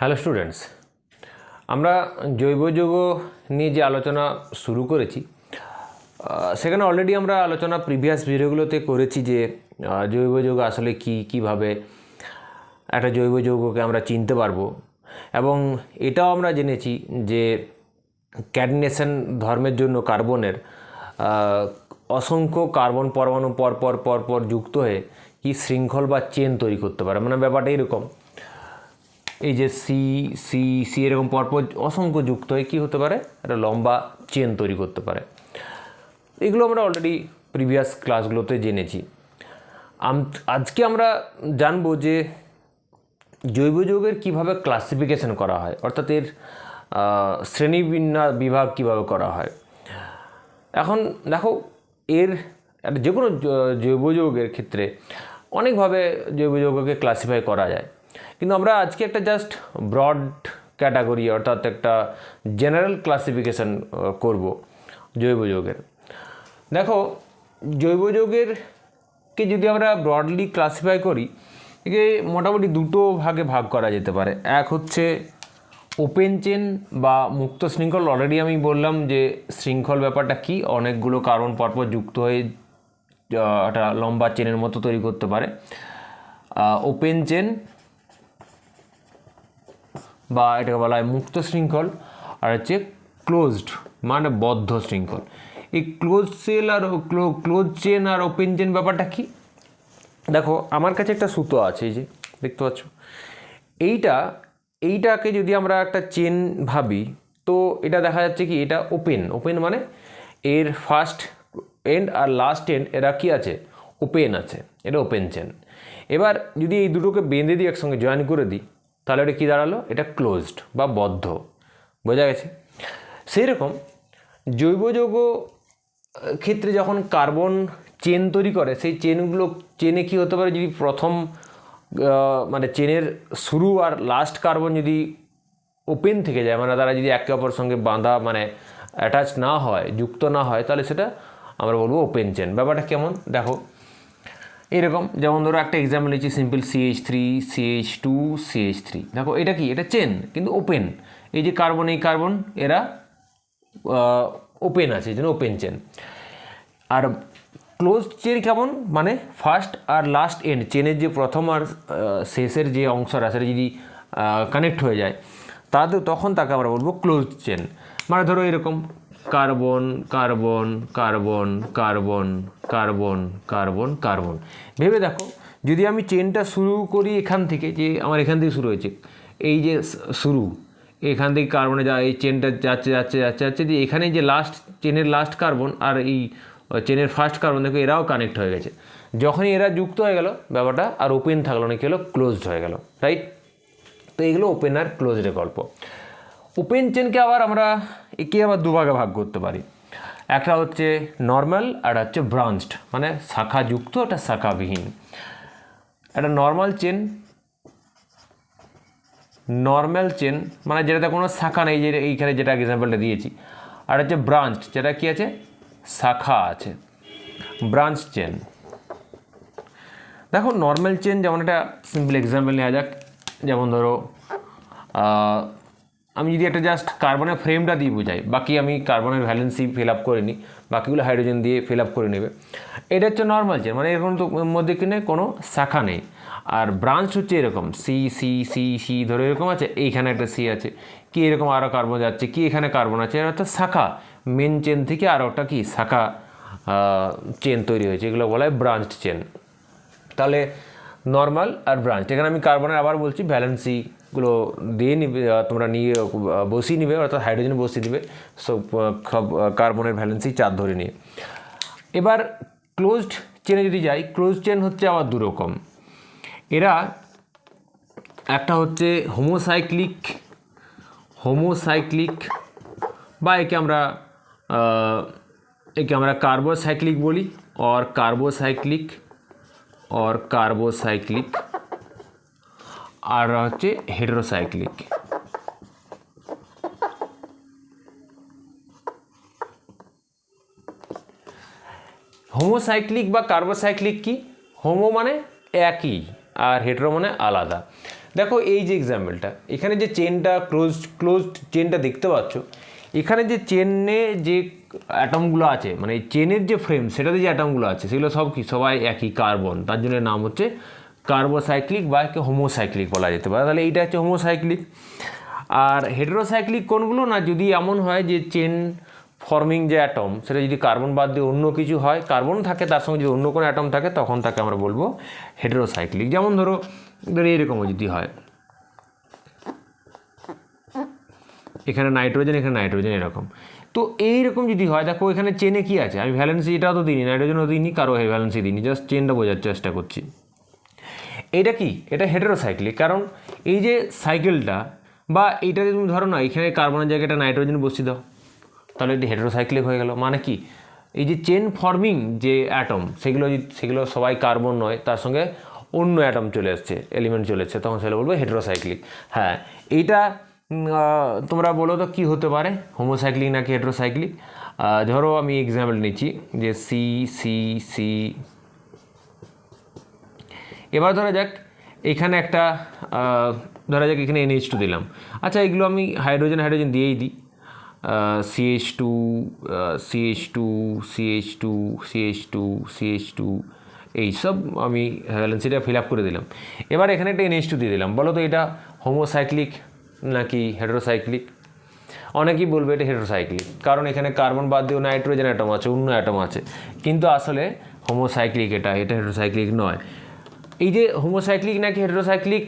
Hello students, আমরা জৈব যৌগ নিয়ে যে আলোচনা শুরু করেছি সেখানে অলরেডি আমরা আলোচনা প্রিভিয়াস ভিডিওগুলোতে করেছি যে জৈব যৌগ আসলে কি, কীভাবে একটা জৈব যৌগকে আমরা চিনতে পারব এবং এটাও আমরা জেনেছি যে ক্যাডনেশন ধর্মের জন্য কার্বনের অসংখ্য কার্বন পরমাণু পর পর পর পর যুক্ত হয়ে কি শৃঙ্খল বা চেন তৈরি করতে পারে। মানে ব্যাপারটা এরকম। এই যে সি সি সি এরকম পরপর অসংখ্য যুক্ত হয়ে কী হতে পারে? একটা লম্বা চেন তৈরি করতে পারে। এগুলো আমরা অলরেডি প্রিভিয়াস ক্লাসগুলোতে জেনেছি। আজকে আমরা জানব যে জৈব যৌগের কীভাবে ক্লাসিফিকেশন করা হয় অর্থাৎ এর আহ, শ্রেণীবিন্যাস বিভাগ কীভাবে করা হয়। এখন দেখো এর যে কোনো জৈব যৌগের ক্ষেত্রে অনেকভাবে জৈব যৌগকে ক্লাসিফাই করা যায়। কিন্তু আমরা আজকে একটা জাস্ট ব্রড ক্যাটাগরি অর্থাৎ একটা জেনারেল ক্লাসিফিকেশন করব জৈব যৌগের। দেখো, জৈব যৌগের কে যদি আমরা ব্রডলি ক্লাসিফাই করি, একে মোটামুটি দুটো ভাগে ভাগ করা যেতে পারে। এক হচ্ছে ওপেন চেন বা মুক্ত শৃঙ্খল। অলরেডি আমি বললাম যে শৃঙ্খল ব্যাপারটা কি, অনেকগুলো কারণ পরপর যুক্ত হয়ে একটা লম্বা চেনের মতো তৈরি করতে পারে। ওপেন চেন বা এটাকে বলা হয় মুক্ত শৃঙ্খল আর হচ্ছে ক্লোজড মানে বদ্ধ শৃঙ্খল। এই ক্লোজ সেল আর ক্লোজ চেন আর ওপেন চেন ব্যাপারটা কি? দেখো, আমার কাছে একটা সুতো আছে এই যে, দেখতে পাচ্ছ? এইটা, এইটাকে যদি আমরা একটা চেন ভাবি, তো এটা দেখা যাচ্ছে কি, এটা ওপেন ওপেন মানে এর ফার্স্ট এন্ড আর লাস্ট এন্ড এরা কি আছে? ওপেন আছে, এটা ওপেন চেন এবার যদি এই দুটোকে বেঁধে দিই, একসঙ্গে জয়েন করে দিই তাহলে এটা কী দাঁড়াল? এটা ক্লোজড বা বদ্ধ। বোঝা গেছে? সেই রকম জৈব যৌগ ক্ষেত্রে যখন কার্বন চেন তৈরি করে, সেই চেনগুলো চেনে কি হতে পারে? যদি প্রথম মানে চেনের শুরু আর লাস্ট কার্বন যদি ওপেন থেকে যায় মানে তারা যদি একে অপরের সঙ্গে বাঁধা মানে অ্যাটাচ না হয়, যুক্ত না হয়, তাহলে সেটা আমরা বলব ওপেন চেন ব্যাপারটা কেমন? দেখো এরকম, যেমন ধরো একটা এক্সাম্পল নিচ্ছি simple CH three CH two CH three দেখো, এটা কি? এটা চেন কিন্তু ওপেন এই যে কার্বন এই কার্বন এরা ওপেন আছে, এই জন্য ওপেন চেন আর ক্লোজ চেন কেমন? মানে ফার্স্ট আর লাস্ট এন্ড চেনের যে প্রথম আর শেষের যে অংশটা সেটা যদি কানেক্ট হয়ে যায়, তাতে তখন তাকে আমরা বলব ক্লোজ চেন মানে ধরো এরকম carbon carbon carbon carbon carbon carbon carbon. ভেবে দেখো, যদি আমি চেনটা শুরু করি এখান থেকে, যে আমার এখান থেকে শুরু হয়েছে, এই যে শুরু, এখান থেকে কার্বনে যা, এই চেনটা যাচ্ছে যাচ্ছে যাচ্ছে যাচ্ছে দিয়ে এখানে যে লাস্ট চেনের লাস্ট কার্বন আর এই চেনের ফার্স্ট কার্বন দেখো এরাও কানেক্ট হয়ে গেছে। যখনই এরা যুক্ত হয়ে গেল, ব্যাপারটা আর ওপেন থাকল না, কি হলো? ক্লোজড হয়ে গেল রাইট তো এগুলো ওপেন আর ক্লোজডের গল্প। ওপেন চেনকে আবার আমরা একে আবার দুভাগে ভাগ করতে পারি। একটা হচ্ছে নর্মাল আর হচ্ছে ব্রাঞ্চড মানে শাখাযুক্ত একটা শাখাবিহীন। একটা নর্মাল চেন নর্মাল চেন মানে যেটাতে কোনো শাখা নেই, যে এইখানে যেটা এক্সাম্পলটা দিয়েছি। আর হচ্ছে ব্রাঞ্চ যেটা কি আছে? শাখা আছে। Branch chain. দেখো নর্মাল চেন যেমন একটা সিম্পল এক্সাম্পল নেওয়া যাক, যেমন ধরো আমি যদি একটা জাস্ট কার্বনের ফ্রেমটা দিয়ে বোঝাই, বাকি আমি কার্বনের ভ্যালেন্সি ফিল আপ করে নিই, বাকিগুলো হাইড্রোজেন দিয়ে ফিল আপ করে নেবে। এটা হচ্ছে নর্মাল চেন মানে এরকম তো মধ্যে কিনে কোনো শাখা নেই। আর ব্রাঞ্চ হচ্ছে এরকম সি সি সি সি ধরে এরকম আছে, এইখানে একটা সি আছে, কি এরকম আরও কার্বন যাচ্ছে, কি এখানে কার্বন আছে একটা শাখা। মেন চেন থেকে আরও একটা কি শাখা চেন তৈরি হয়েছে, এগুলো বলা হয় ব্রাঞ্চ চেন তাহলে নর্মাল আর ব্রাঞ্চ। এখানে আমি কার্বনের আবার বলছি ভ্যালেন্সিগুলো দিয়ে নিবে তোমরা নিয়ে বসিয়ে নিবে, অর্থাৎ হাইড্রোজেন বসিয়ে দিবে। সব সব কার্বনের ভ্যালেন্সি চার ধরে নিয়ে। এবার ক্লোজড চেনে যদি যাই ক্লোজ চেন হচ্ছে আবার দুরকম এরা একটা হচ্ছে হোমোসাইক্লিক হোমোসাইক্লিক বা একে আমরা একে আমরা কার্বোসাইক্লিক বলি और কার্বোসাইক্লিক और কার্বোসাইক্লিক আর হচ্ছে হেটেরোসাইক্লিক হোমোসাইক্লিক বা কার্বোসাইক্লিক কি হোমো মানে একই আর হেটেরো মানে আলাদা দেখো এই যে এক্সাম্পলটা এখানে যে চেনটা ক্লোজ ক্লোজ চেনটা দেখতে পাচ্ছ এখানে যে চেনে যে অ্যাটমগুলো আছে মানে এই চেনের যে ফ্রেম সেটাতে যে অ্যাটমগুলো আছে, সেগুলো সব কি? সবাই একই কার্বন তার জন্য নাম হচ্ছে কার্বোসাইক্লিক বা একে হোমোসাইক্লিক বলা যেতে পারে। তাহলে এইটা হচ্ছে হোমোসাইক্লিক আর হেটেরোসাইক্লিক কোনগুলো না, যদি এমন হয় যে চেন ফর্মিং যে অ্যাটম সেটা যদি কার্বন বাদ দিয়ে অন্য কিছু হয় কার্বন থাকে, তার সঙ্গে যদি অন্য কোনো অ্যাটম থাকে, তখন তাকে আমরা বলব হেটেরোসাইক্লিক যেমন ধরো ধরো এরকমও যদি হয়। এখানে নাইট্রোজেন এখানে নাইট্রোজেন এরকম। তো এইরকম যদি হয়, দেখো এখানে চেনে কি আছে? আমি ভ্যালেন্সি এটাও তো দিইনি, নাইট্রোজেনও দিইনি, কারও ভ্যালেন্সি দিইনি জাস্ট চেনটা বোঝার চেষ্টা করছি। এটা কি? এটা হেটেরোসাইক্লিক কারণ এই যে সাইকেলটা বা এইটাতে তুমি ধরো না, এখানে কার্বনের জায়গায় একটা নাইট্রোজেন বসিয়ে দাও তাহলে এটি হেটেরোসাইক্লিক হয়ে গেল। মানে কি? এই যে চেন ফর্মিং যে অ্যাটম সেগুলো সেগুলো সবাই কার্বন নয়, তার সঙ্গে অন্য অ্যাটম চলে আসছে এলিমেন্ট চলে এসছে, তখন সেগুলো বলব হেটেরোসাইক্লিক হ্যাঁ এইটা তোমরা বলো তো কী হতে পারে? হোমোসাইক্লিক নাকি হেটেরোসাইক্লিক ধরো আমি এক্সাম্পল নিচ্ছি যে সি সি সি এবার ধরা যাক, এখানে একটা ধরা যাক এখানে এনএইচ টু দিলাম। আচ্ছা এগুলো আমি হাইড্রোজেন হাইড্রোজেন দিয়েই দিই। CH two CH two CH two CH two CH two এইসব আমি ভ্যালেন্সিটা ফিল আপ করে দিলাম। এবার এখানে একটা এনএইচ টু দিয়ে দিলাম। বলো তো এটা হোমোসাইক্লিক নাকি হেড্রোসাইক্লিক অনেকেই বলবে এটা হেড্রোসাইক্লিক কারণ এখানে কার্বন বাদ দিয়েও নাইট্রোজেন অ্যাটম আছে, অন্য অ্যাটম আছে। কিন্তু আসলে হোমোসাইক্লিক এটা এটা হেড্রোসাইক্লিক নয়। এই যে হোমোসাইক্লিক নাকি হেড্রোসাইক্লিক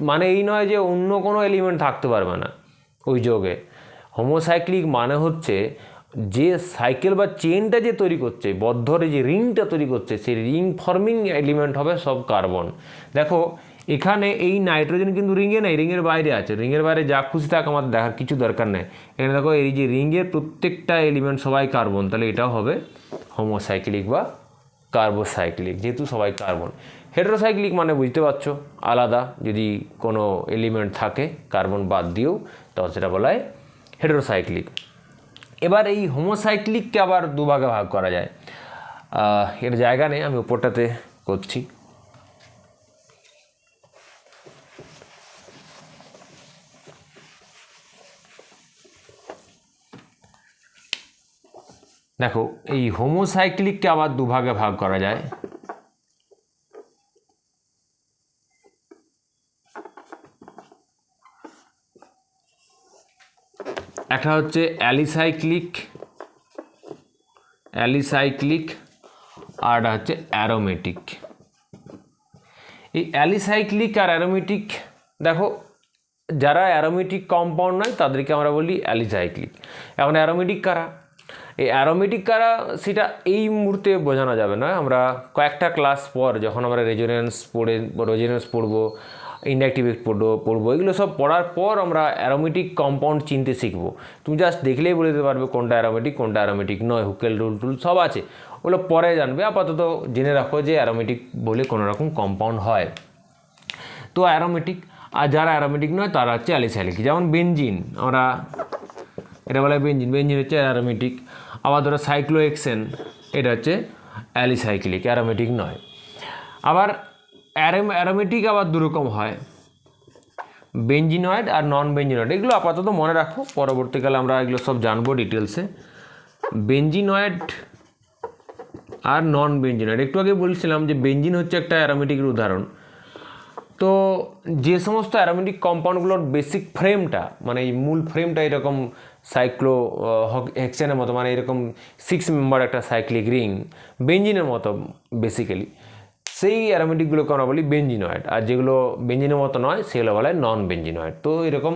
মানে এই নয় যে অন্য কোনো এলিমেন্ট থাকতে পারবে না ওই যোগে। হোমোসাইক্লিক মানে হচ্ছে যে সাইকেল বা চেনটা যে তৈরি করছে, বদ্ধরে যে রিংটা তৈরি করছে, সেই রিং ফর্মিং এলিমেন্ট হবে সব কার্বন দেখো, এখানে এই নাইট্রোজেন কিন্তু রিংয়ে নেই রিংয়ের বাইরে আছে। রিংয়ের বাইরে যা খুশি থাক আমাদের দেখার কিছু দরকার নেই। এখানে দেখো, এই যে রিংয়ের প্রত্যেকটা এলিমেন্ট সবাই কার্বন তাহলে এটাও হবে হোমোসাইক্লিক বা কার্বোসাইক্লিক যেহেতু সবাই কার্বন হেড্রোসাইক্লিক মানে বুঝতে পারছ, আলাদা। যদি কোনো এলিমেন্ট থাকে কার্বন বাদ দিয়েও তখন সেটা বলা হয় হেটেরোসাইক্লিক এবার এই হোমোসাইক্লিককে আবার দুভাগে ভাগ করা যায়। এর জায়গা নেই, আমি উপরটাতে করছি। দেখো, এই হোমোসাইক্লিককে আবার দুভাগে ভাগ করা যায়। একটা হচ্ছে অ্যালিসাইক্লিক অ্যালিসাইক্লিক, আর হচ্ছে অ্যারোমেটিক। এই অ্যালিসাইক্লিক আর অ্যারোমেটিক, দেখো, যারা অ্যারোমেটিক কম্পাউন্ড নয়, তাদেরকে আমরা বলি অ্যালিসাইক্লিক। এখন অ্যারোমেটিক কারা? এই অ্যারোমেটিক কারা, সেটা এই মুহূর্তে বোঝানো যাবে না। আমরা কয়েকটা ক্লাস পর, যখন আমরা রেজোনেন্স পড়ে রেজোনেন্স পড়ব ইন্ডাকটিভ পড়ব পড়ব, এগুলো সব পড়ার পর আমরা অ্যারোমেটিক কম্পাউন্ড চিনতে শিখব। তুমি জাস্ট দেখলেই বলে দিতে পারবে কোনটা অ্যারোমেটিক কোনটা অ্যারোমেটিক নয় হুকেল রুল টুল সব আছে। ওগুলো পরে জানবে, আপাতত জেনে রাখো যে অ্যারোমেটিক বলে কোনো রকম কম্পাউন্ড হয়। তো অ্যারোমেটিক আর যারা অ্যারোমেটিক নয়, তারা হচ্ছে অ্যালিসাইলিক যেমন বেঞ্জিন আমরা এটা বলা বেঞ্জিন বেঞ্জিন হচ্ছে অ্যারোমেটিক আবার ধরো সাইক্লোএক্সেন এটা হচ্ছে অ্যালিসাইক্লিক অ্যারোমেটিক নয়। আবার অ্যারোম, অ্যারোমেটিক আবার দুরকম হয়। বেঞ্জিনয়েড আর নন বেঞ্জিনয়েড এগুলো আপাতত মনে রাখো, পরবর্তীকালে আমরা এগুলো সব জানব ডিটেলসে। বেঞ্জিনয়েড আর নন বেঞ্জিনয়েড একটু আগে বলছিলাম যে বেঞ্জিন হচ্ছে একটা অ্যারোমেটিকের উদাহরণ। তো যে সমস্ত অ্যারোমেটিক কম্পাউন্ডগুলোর বেসিক ফ্রেমটা মানে এই মূল ফ্রেমটা এরকম সাইক্লো হেক্সেনের মতো মানে এরকম সিক্স মেম্বার একটা সাইক্লিক রিং, বেঞ্জিনের মতো বেসিক্যালি সেই অ্যারোমেটিকগুলোকে আমরা বলি বেঞ্জিনয়েড আর যেগুলো বেঞ্জিনের মতো নয়, সেগুলো বলা হয় নন বেঞ্জিনয়েড তো এরকম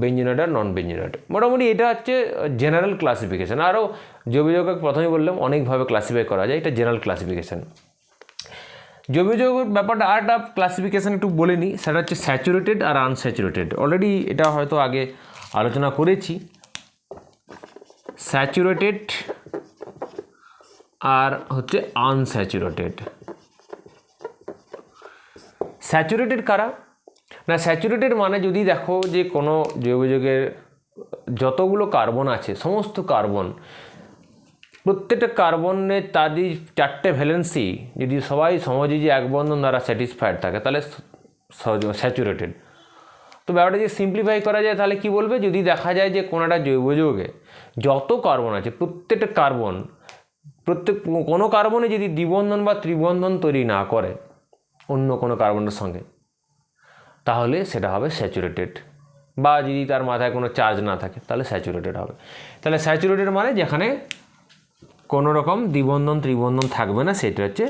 বেঞ্জিনয়েড আর নন বেঞ্জিনয়েড মোটামুটি এটা হচ্ছে জেনারেল ক্লাসিফিকেশান আরও জৈবযোগক প্রথমে বললাম, অনেকভাবে ক্লাসিফাই করা যায়, এটা জেনারেল ক্লাসিফিকেশান জৈব যৌগের ব্যাপারটা আর একটা ক্লাসিফিকেশান একটু বলে নিই, সেটা হচ্ছে স্যাচুরেটেড আর আনস্যাচুরেটেড অলরেডি এটা হয়তো আগে আলোচনা করেছি। স্যাচুরেটেড আর হচ্ছে আনস্যাচুরেটেড স্যাচুরেটেড কারা? না, স্যাচুরেটেড মানে যদি দেখো যে কোনো জৈব যতগুলো কার্বন আছে, সমস্ত কার্বন, প্রত্যেকটা কার্বনে তাদের চারটে ভ্যালেন্সি, যদি সবাই সমাজে যে এক বন্ধন দ্বারা স্যাটিসফাইড থাকে, তাহলে স্যাচুরেটেড। তো ব্যাপারটা যদি সিম্পলিফাই করা যায়, তাহলে কি বলবে? যদি দেখা যায় যে কোনো একটা জৈব যৌগে যত কার্বন আছে, প্রত্যেকটা কার্বন, প্রত্যেক, কোনো কার্বনে যদি দ্বিবন্ধন বা ত্রিবন্ধন তৈরি না করে অন্য কোনো কার্বনের সঙ্গে, তাহলে সেটা হবে স্যাচুরেটেড। বা যদি তার মাথায় কোনো চার্জ না থাকে, তাহলে স্যাচুরেটেড হবে। তাহলে স্যাচুরেটেড মানে যেখানে কোনো রকম দ্বিবন্ধন, ত্রিবন্ধন থাকবে না, সেটা হচ্ছে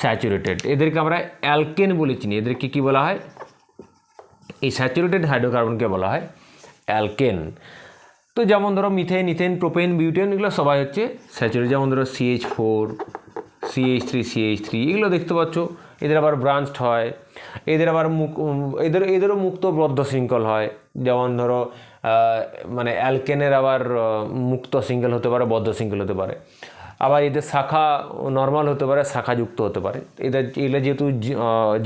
স্যাচুরেটেড। এদেরকে আমরা অ্যালকেন বলে চিনি। এদেরকে কী বলা হয়? এই স্যাচুরেটেড হাইড্রোকার্বনকে বলা হয় অ্যালকেন। তো যেমন ধরো মিথেন, ইথেন, প্রোপেন, বিউটেন, এগুলো সবাই হচ্ছে স্যাচুরেট যেমন ধরো CH four CH three CH three, এগুলো দেখতে পাচ্ছ। এদের আবার ব্রাঞ্চড হয়, এদের আবার মুখ এদের, এদেরও মুক্ত বদ্ধ শৃঙ্খল হয়। যেমন ধরো মানে অ্যালকেনের আবার মুক্ত সিঙ্গেল হতে পারে, বদ্ধ সিঙ্গেল হতে পারে। আবার এদের শাখা নর্মাল হতে পারে, শাখাযুক্ত হতে পারে। এদের এগুলো যেহেতু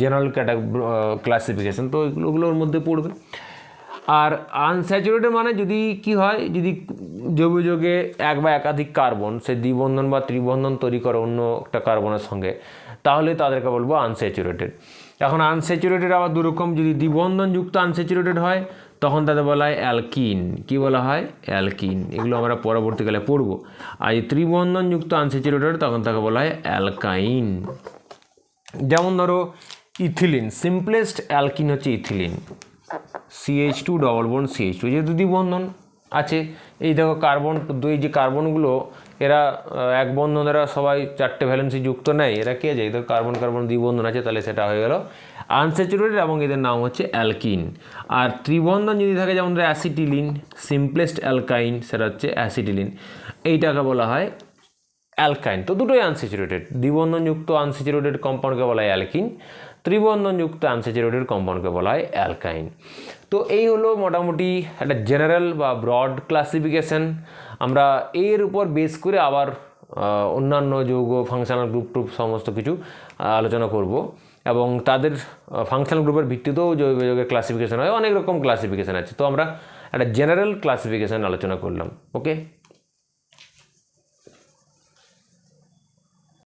জেনারেল ক্লাসিফিকেশন তো এগুলোগুলোর মধ্যে পড়বে। আর আনস্যাচুরেটেড মানে যদি কি হয়, যদি জৈব যৌগে এক বা একাধিক কার্বন সে দ্বিবন্ধন বা ত্রিবন্ধন তৈরি করে অন্য একটা কার্বনের সঙ্গে তাহলে তাদেরকে বলব আনস্যাচুরেটেড এখন আনস্যাচুরেটেড আবার দুরকম, যদি দ্বিবন্ধন যুক্ত আনস্যাচুরেটেড হয়, তখন তাদের বলা হয় অ্যালকিন কী বলা হয়? অ্যালকিন এগুলো আমরা পরবর্তীকালে পড়ব। আর যদি ত্রিবন্ধন যুক্ত আনস্যাচুরেটেড তখন তাকে বলা হয় অ্যালকাইন যেমন ধরো ইথিলিন সিম্পলেস্ট অ্যালকিন হচ্ছে ethylene CH two double bond CH two যেহেতু দ্বিবন্ধন আছে। এই দেখো কার্বন দুই যে কার্বনগুলো এরা এক বন্ধন এরা সবাই চারটে ভ্যালেন্সি যুক্ত নেয়। এরা কে আছে এদের কার্বন কার্বন দ্বিবন্ধন আছে, তাহলে সেটা হয়ে গেল। আনস্যাচুরেটেড এবং এদের নাম হচ্ছে অ্যালকিন আর ত্রিবন্ধন যদি থাকে, যেমন অ্যাসিটিলিন সিম্পলেস্ট অ্যালকাইন সেটা হচ্ছে অ্যাসিটিলিন এইটাকে বলা হয় অ্যালকাইন তো দুটোই আনস্যাচুরেটেড দ্বিবন্ধনযুক্ত আনস্যাচুরেটেড কম্পাউন্ডকে বলা হয় অ্যালকিন ত্রিবন্ধনযুক্ত আনস্যাচুরেটেড কম্পাউন্ডকে বলা হয় অ্যালকাইন তো এই হলো মোটামুটি একটা জেনারেল বা ব্রড ক্লাসিফিকেশন আমরা এর উপর বেস করে আবার অন্যান্য যৌগ ফাংশনাল গ্রুপ টুপ সমস্ত কিছু আলোচনা করব। এবং তাদের ফাংশনাল গ্রুপের ভিত্তিতেও জৈব যৌগের ক্লাসিফিকেশন হয়, অনেক রকম ক্লাসিফিকেশন আছে। তো আমরা একটা জেনারেল ক্লাসিফিকেশন আলোচনা করলাম ওকে